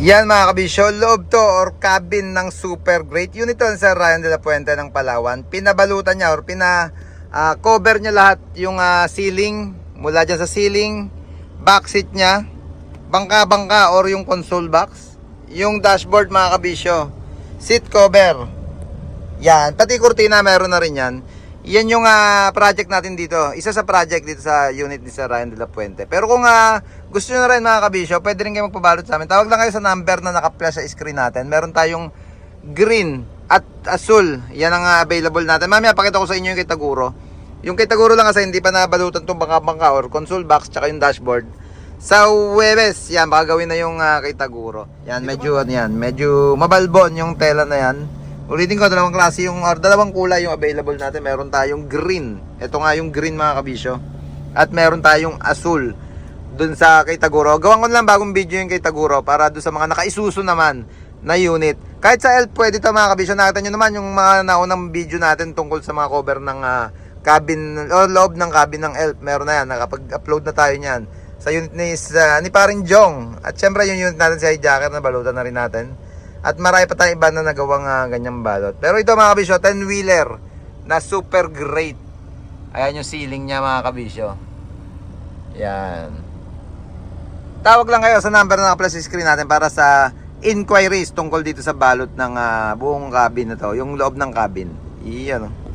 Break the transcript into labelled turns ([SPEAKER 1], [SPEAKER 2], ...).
[SPEAKER 1] Yan mga kabisyo, loob to or cabin ng super great unit to sa Ryan de la Puente ng Palawan. Pinabalutan niya or pina ah, cover niya lahat yung ah, ceiling, mula dyan sa ceiling, back seat niya, bangka-bangka or yung console box, yung dashboard mga kabisyo, seat cover. Yan, pati kurtina meron na rin yan. Yan yung ah, project natin dito. Isa sa project dito sa unit ni Sir Ryan de la Puente. Pero kung ah, gusto nyo na rin mga kabisyo, pwede rin kayo magpabalot sa amin. Tawag lang kayo sa number na naka-flash sa screen natin. Meron tayong green at asul. Yan ang ah, available natin. Mamaya pakita ko sa inyo yung kay Taguro. Yung kay Taguro lang kasi hindi pa nabalutan itong bangka-bangka or console box tsaka yung dashboard. Sa Webes, yan, baka gawin na yung ah, kay Taguro. Yan, medyo, ano yan, medyo mabalbon yung tela na yan. Ulitin ko, dalawang klase yung, or dalawang kulay yung available natin. Meron tayong green. Ito nga yung green mga kabisyo. At meron tayong asul dun sa kay Taguro. Gawan ko na lang bagong video yung kay Taguro para dun sa mga nakaisuso naman na unit. Kahit sa ELF pwede to mga kabisyo. Nakita nyo naman yung mga naunang video natin tungkol sa mga cover ng ah, cabin o loob ng cabin ng ELF. Meron na yan. Nakapag-upload na tayo niyan. Sa unit ni, sa, ni Paring Jong. At syempre yung unit natin si Hijacker na balutan na rin natin. At marami pa tayong iba na nagawang ah, ganyang balot. Pero ito mga kabisyo, 10-wheeler na super great. Ayan yung ceiling niya mga kabisyo. Yan. Tawag lang kayo sa number na naka-plus screen natin para sa inquiries tungkol dito sa balot ng ah, buong cabin na to, yung loob ng cabin. Iyan. oh.